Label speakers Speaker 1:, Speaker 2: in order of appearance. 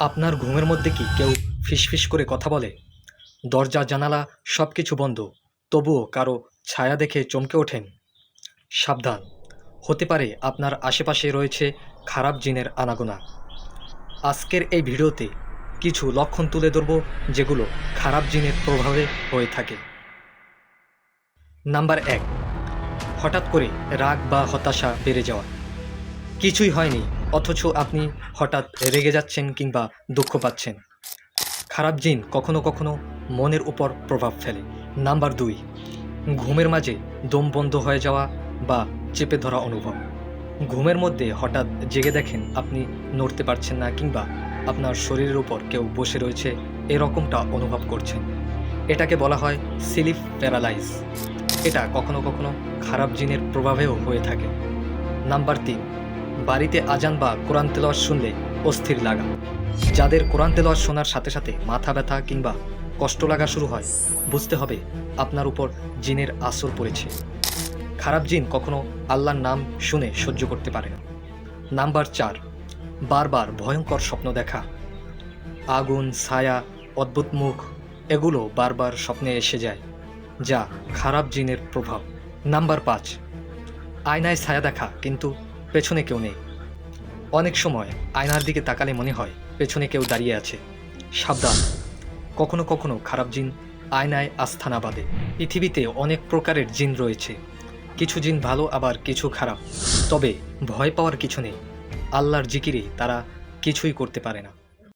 Speaker 1: আপনার ঘুমের মধ্যে কি কেউ ফিসফিস করে কথা বলে? দরজা, জানালা সব কিছু বন্ধ। তবুও কারও ছায়া দেখে চমকে ওঠেন। সাবধান। হতে পারে আপনার আশেপাশে রয়েছে খারাপ জিনের আনাগোনা। আজকের এই ভিডিওতে কিছু লক্ষণ তুলে ধরব যেগুলো খারাপ জিনের প্রভাবে হয়ে থাকে। নাম্বার এক। হঠাৎ করে রাগ বা হতাশা বেড়ে যাওয়া। কিছুই হয়নি। অথচ আপনি হঠাৎ রেগে যাচ্ছেন কিংবা দুঃখ পাচ্ছেন। খারাপ জিন কখনো কখনো মনের উপর প্রভাব ফেলে। নাম্বার দুই, ঘুমের মাঝে দম বন্ধ হয়ে যাওয়া বা চেপে ধরা অনুভব। ঘুমের মধ্যে হঠাৎ জেগে দেখেন আপনি নড়তে পারছেন না কিংবা আপনার শরীরের উপর কেউ বসে রয়েছে এরকমটা অনুভব করছেন। এটাকে বলা হয় স্লিপ প্যারালাইজ এটা কখনো কখনো খারাপ জিনের প্রভাবেও হয়ে থাকে। নাম্বার তিন বাড়িতে আজান বা কোরআন তেলাওয়াত শুনলে অস্থির লাগা। যাদের কোরআন তেলাওয়াত শোনার সাথে সাথে মাথা ব্যথা কিংবা কষ্ট লাগা শুরু হয়, বুঝতে হবে আপনার উপর জিনের আসর পড়েছে। খারাপ জিন কখনো আল্লাহর নাম শুনে সহ্য করতে পারে না। নাম্বার চার, বারবার ভয়ঙ্কর স্বপ্ন দেখা। আগুন, ছায়া, অদ্ভুত মুখ, এগুলো বারবার স্বপ্নে এসে যায়, যা খারাপ জিনের প্রভাব। নাম্বার পাঁচ, আয়নায় ছায়া দেখা কিন্তু পেছনে কেউ নেই। অনেক সময় আয়নার দিকে তাকালে মনে হয় পেছনে কেউ দাঁড়িয়ে আছে। সাবধান। কখনো কখনো খারাপ জিন আয়নায় আস্থা না বাঁধে। পৃথিবীতে অনেক প্রকারের জিন রয়েছে। কিছু জিন ভালো, আবার কিছু খারাপ। তবে ভয় পাওয়ার কিছু নেই। আল্লাহর জিকিরে তারা কিছুই করতে পারে না।